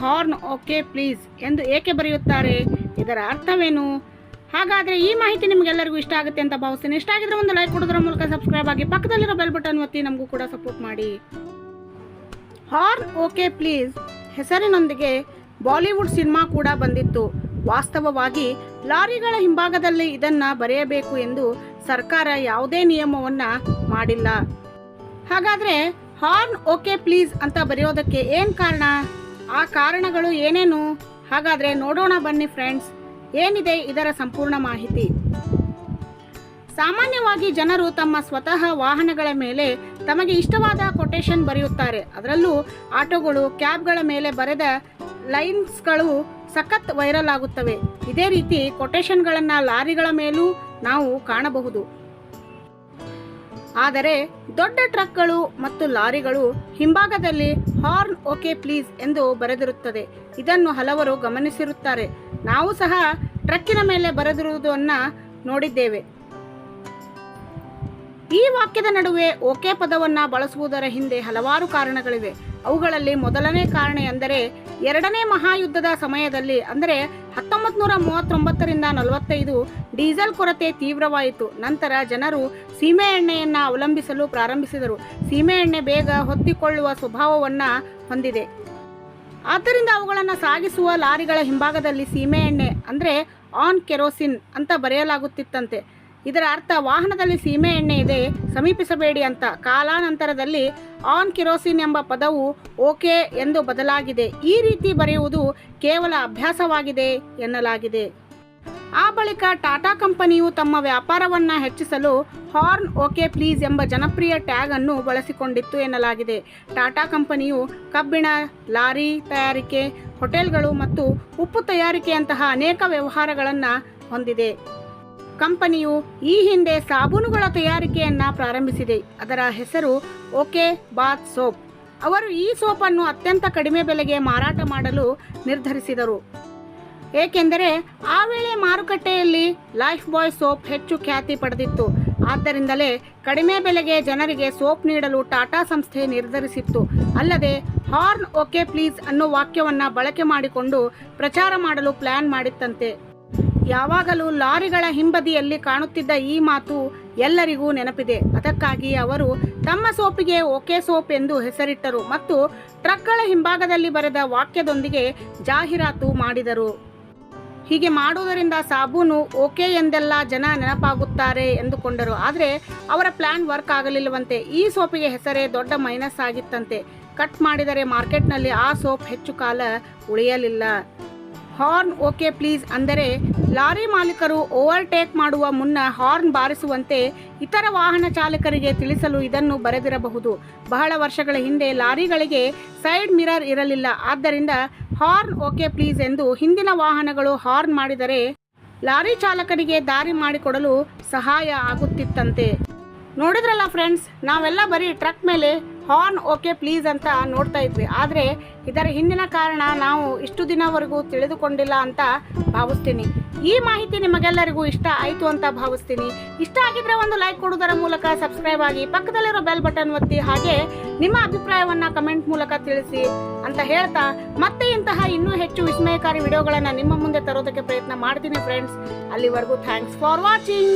Horn okay please ಎಂದು ಏಕೆ ಬರೆಯುತ್ತಾರೆ? ಇದರ ಅರ್ಥವೇನು? ಹಾಗಾದರೆ ಈ ಮಾಹಿತಿ ನಿಮಗೆಲ್ಲರಿಗೂ ಇಷ್ಟ ಆಗುತ್ತೆ ಅಂತ ಭಾವಿಸ್ತೀನಿ. ಇಷ್ಟ ಆಗಿದ್ರೆ ಒಂದು ಲೈಕ್ ಕೊಡೋದ್ರ ಮೂಲಕ ಸಬ್ಸ್ಕ್ರೈಬ್ ಆಗಿ ಪಕ್ಕದಲ್ಲಿರೋ ಬೆಲ್ ಬಟನ್ ಒತ್ತಿ ನಮಗೂ ಕೂಡ ಸಪೋರ್ಟ್ ಮಾಡಿ. ಹಾರ್ನ್ ಓಕೆ ಪ್ಲೀಸ್ ಹೆಸರಿನೊಂದಿಗೆ ಬಾಲಿವುಡ್ ಸಿನಿಮಾ ಕೂಡ ಬಂದಿತ್ತು. ವಾಸ್ತವವಾಗಿ ಲಾರಿಗಳ ಹಿಂಭಾಗದಲ್ಲಿ ಇದನ್ನ ಬರೆಯಬೇಕು ಎಂದು ಸರ್ಕಾರ ಯಾವುದೇ ನಿಯಮವನ್ನ ಮಾಡಿಲ್ಲ. ಹಾಗಾದ್ರೆ ಹಾರ್ನ್ ಓಕೆ ಪ್ಲೀಸ್ ಅಂತ ಬರೆಯೋದಕ್ಕೆ ಏನ್ ಕಾರಣ? ಆ ಕಾರಣಗಳು ಏನೇನು? ಹಾಗಾದ್ರೆ ನೋಡೋಣ ಬನ್ನಿ ಫ್ರೆಂಡ್ಸ್. ಏನಿದೆ ಇದರ ಸಂಪೂರ್ಣ ಮಾಹಿತಿ? ಸಾಮಾನ್ಯವಾಗಿ ಜನರು ತಮ್ಮ ಸ್ವತಃ ವಾಹನಗಳ ಮೇಲೆ ತಮಗೆ ಇಷ್ಟವಾದ ಕೊಟೇಶನ್ ಬರೆಯುತ್ತಾರೆ. ಅದರಲ್ಲೂ ಆಟೋಗಳು, ಕ್ಯಾಬ್ಗಳ ಮೇಲೆ ಬರೆದ ಲೈನ್ಸ್ಗಳು ಸಖತ್ ವೈರಲ್ ಆಗುತ್ತವೆ. ಇದೇ ರೀತಿ ಕೊಟೇಶನ್ಗಳನ್ನು ಲಾರಿಗಳ ಮೇಲೂ ನಾವು ಕಾಣಬಹುದು. ಆದರೆ ದೊಡ್ಡ ಟ್ರಕ್ಗಳು ಮತ್ತು ಲಾರಿಗಳು ಹಿಂಭಾಗದಲ್ಲಿ ಹಾರ್ನ್ ಓಕೆ ಪ್ಲೀಸ್ ಎಂದು ಬರೆದಿರುತ್ತದೆ. ಇದನ್ನು ಹಲವರು ಗಮನಿಸಿರುತ್ತಾರೆ. ನಾವು ಸಹ ಟ್ರಕ್ಕಿನ ಮೇಲೆ ಬರೆದಿರುವುದನ್ನು ನೋಡಿದ್ದೇವೆ. ಈ ವಾಕ್ಯದ ನಡುವೆ ಓಕೆ ಪದವನ್ನ ಬಳಸುವುದರ ಹಿಂದೆ ಹಲವಾರು ಕಾರಣಗಳಿವೆ. ಅವುಗಳಲ್ಲಿ ಮೊದಲನೇ ಕಾರಣ ಎಂದರೆ ಎರಡನೇ ಮಹಾಯುದ್ಧದ ಸಮಯದಲ್ಲಿ, ಅಂದರೆ ಹತ್ತೊಂಬತ್ತು ನೂರ ಮೂವತ್ತೊಂಬತ್ತರಿಂದ ನಲವತ್ತೈದು, ಡೀಸೆಲ್ ಕೊರತೆ ತೀವ್ರವಾಯಿತು. ನಂತರ ಜನರು ಸೀಮೆ ಎಣ್ಣೆಯನ್ನು ಅವಲಂಬಿಸಲು ಪ್ರಾರಂಭಿಸಿದರು. ಸೀಮೆ ಎಣ್ಣೆ ಬೇಗ ಹೊತ್ತಿಕೊಳ್ಳುವ ಸ್ವಭಾವವನ್ನು ಹೊಂದಿದೆ. ಆದ್ದರಿಂದ ಅವುಗಳನ್ನು ಸಾಗಿಸುವ ಲಾರಿಗಳ ಹಿಂಭಾಗದಲ್ಲಿ ಸೀಮೆ ಎಣ್ಣೆ, ಅಂದರೆ ಆನ್ ಕೆರೋಸಿನ್ ಅಂತ ಬರೆಯಲಾಗುತ್ತಿತ್ತಂತೆ. ಇದರ ಅರ್ಥ ವಾಹನದಲ್ಲಿ ಸೀಮೆ ಎಣ್ಣೆ ಇದೆ, ಸಮೀಪಿಸಬೇಡಿ ಅಂತ. ಕಾಲಾನಂತರದಲ್ಲಿ ಆನ್ ಕಿರೋಸಿನ್ ಎಂಬ ಪದವು ಓಕೆ ಎಂದು ಬದಲಾಗಿದೆ. ಈ ರೀತಿ ಬರೆಯುವುದು ಕೇವಲ ಅಭ್ಯಾಸವಾಗಿದೆ ಎನ್ನಲಾಗಿದೆ. ಆ ಬಳಿಕ ಟಾಟಾ ಕಂಪನಿಯು ತಮ್ಮ ವ್ಯಾಪಾರವನ್ನು ಹೆಚ್ಚಿಸಲು ಹಾರ್ನ್ ಓಕೆ ಪ್ಲೀಸ್ ಎಂಬ ಜನಪ್ರಿಯ ಟ್ಯಾಗ್ ಅನ್ನು ಬಳಸಿಕೊಂಡಿತ್ತು ಎನ್ನಲಾಗಿದೆ. ಟಾಟಾ ಕಂಪನಿಯು ಕಬ್ಬಿಣ, ಲಾರಿ ತಯಾರಿಕೆ, ಹೋಟೆಲ್ಗಳು ಮತ್ತು ಉಪ್ಪು ತಯಾರಿಕೆಯಂತಹ ಅನೇಕ ವ್ಯವಹಾರಗಳನ್ನು ಹೊಂದಿದೆ. ಕಂಪನಿಯು ಈ ಹಿಂದೆ ಸಾಬೂನುಗಳ ತಯಾರಿಕೆಯನ್ನ ಪ್ರಾರಂಭಿಸಿದೆ. ಅದರ ಹೆಸರು ಓಕೆ ಬಾತ್ ಸೋಪ್. ಅವರು ಈ ಸೋಪನ್ನು ಅತ್ಯಂತ ಕಡಿಮೆ ಬೆಲೆಗೆ ಮಾರಾಟ ಮಾಡಲು ನಿರ್ಧರಿಸಿದರು. ಏಕೆಂದರೆ ಆ ವೇಳೆ ಮಾರುಕಟ್ಟೆಯಲ್ಲಿ ಲೈಫ್ ಬಾಯ್ ಸೋಪ್ ಹೆಚ್ಚು ಖ್ಯಾತಿ ಪಡೆದಿತ್ತು. ಆದ್ದರಿಂದಲೇ ಕಡಿಮೆ ಬೆಲೆಗೆ ಜನರಿಗೆ ಸೋಪ್ ನೀಡಲು ಟಾಟಾ ಸಂಸ್ಥೆ ನಿರ್ಧರಿಸಿತ್ತು. ಅಲ್ಲದೆ ಹಾರ್ನ್ ಓಕೆ ಪ್ಲೀಸ್ ಅನ್ನೋ ವಾಕ್ಯವನ್ನು ಬಳಕೆ ಮಾಡಿಕೊಂಡು ಪ್ರಚಾರ ಮಾಡಲು ಪ್ಲಾನ್ ಮಾಡಿತ್ತಂತೆ. ಯಾವಾಗಲೂ ಲಾರಿಗಳ ಹಿಂಬದಿಯಲ್ಲಿ ಕಾಣುತ್ತಿದ್ದ ಈ ಮಾತು ಎಲ್ಲರಿಗೂ ನೆನಪಿದೆ. ಅದಕ್ಕಾಗಿ ಅವರು ತಮ್ಮ ಸೋಪಿಗೆ ಓಕೆ ಸೋಪ್ ಎಂದು ಹೆಸರಿಟ್ಟರು ಮತ್ತು ಟ್ರಕ್ಗಳ ಹಿಂಭಾಗದಲ್ಲಿ ಬರೆದ ವಾಕ್ಯದೊಂದಿಗೆ ಜಾಹೀರಾತು ಮಾಡಿದರು. ಹೀಗೆ ಮಾಡುವುದರಿಂದ ಸಾಬೂನು ಓಕೆ ಎಂದೆಲ್ಲ ಜನ ನೆನಪಾಗುತ್ತಾರೆ ಎಂದುಕೊಂಡರು. ಆದರೆ ಅವರ ಪ್ಲಾನ್ ವರ್ಕ್ ಆಗಲಿಲ್ಲವಂತೆ. ಈ ಸೋಪಿಗೆ ಹೆಸರೇ ದೊಡ್ಡ ಮೈನಸ್ ಆಗಿತ್ತಂತೆ. ಕಟ್ ಮಾಡಿದರೆ ಮಾರ್ಕೆಟ್ನಲ್ಲಿ ಆ ಸೋಪ್ ಹೆಚ್ಚು ಕಾಲ ಉಳಿಯಲಿಲ್ಲ. ಹಾರ್ನ್ ಓಕೆ ಪ್ಲೀಸ್ ಅಂದರೆ ಲಾರಿ ಮಾಲೀಕರು ಓವರ್ಟೇಕ್ ಮಾಡುವ ಮುನ್ನ ಹಾರ್ನ್ ಬಾರಿಸುವಂತೆ ಇತರ ವಾಹನ ಚಾಲಕರಿಗೆ ತಿಳಿಸಲು ಇದನ್ನು ಬರೆದಿರಬಹುದು. ಬಹಳ ವರ್ಷಗಳ ಹಿಂದೆ ಲಾರಿಗಳಿಗೆ ಸೈಡ್ ಮಿರರ್ ಇರಲಿಲ್ಲ. ಆದ್ದರಿಂದ ಹಾರ್ನ್ ಓಕೆ ಪ್ಲೀಸ್ ಎಂದು ಹಿಂದಿನ ವಾಹನಗಳು ಹಾರ್ನ್ ಮಾಡಿದರೆ ಲಾರಿ ಚಾಲಕರಿಗೆ ದಾರಿ ಮಾಡಿಕೊಡಲು ಸಹಾಯ ಆಗುತ್ತಿತ್ತಂತೆ. ನೋಡಿದ್ರಲ್ಲ ಫ್ರೆಂಡ್ಸ್, ನಾವೆಲ್ಲ ಬರೀ ಟ್ರಕ್ ಮೇಲೆ ಹಾರ್ನ್ ಓಕೆ ಪ್ಲೀಸ್ ಅಂತ ನೋಡ್ತಾ ಇದ್ವಿ. ಆದರೆ ಇದರ ಹಿಂದಿನ ಕಾರಣ ನಾವು ಇಷ್ಟು ದಿನವರೆಗೂ ತಿಳಿದುಕೊಂಡಿಲ್ಲ ಅಂತ ಭಾವಿಸ್ತೀನಿ. ಈ ಮಾಹಿತಿ ನಿಮಗೆಲ್ಲರಿಗೂ ಇಷ್ಟ ಆಯಿತು ಅಂತ ಭಾವಿಸ್ತೀನಿ. ಇಷ್ಟ ಆಗಿದ್ರೆ ಒಂದು ಲೈಕ್ ಕೊಡುವುದರ ಮೂಲಕ ಸಬ್ಸ್ಕ್ರೈಬ್ ಆಗಿ ಪಕ್ಕದಲ್ಲಿರೋ ಬೆಲ್ ಬಟನ್ ಒತ್ತಿ ಹಾಗೆ ನಿಮ್ಮ ಅಭಿಪ್ರಾಯವನ್ನ ಕಮೆಂಟ್ ಮೂಲಕ ತಿಳಿಸಿ ಅಂತ ಹೇಳ್ತಾ ಮತ್ತೆ ಇಂತಹ ಇನ್ನೂ ಹೆಚ್ಚು ವಿಸ್ಮಯಕಾರಿ ವಿಡಿಯೋಗಳನ್ನು ನಿಮ್ಮ ಮುಂದೆ ತರೋದಕ್ಕೆ ಪ್ರಯತ್ನ ಮಾಡ್ತೀನಿ ಫ್ರೆಂಡ್ಸ್ ಅಲ್ಲಿವರೆಗೂ ಥ್ಯಾಂಕ್ಸ್ ಫಾರ್ ವಾಚಿಂಗ್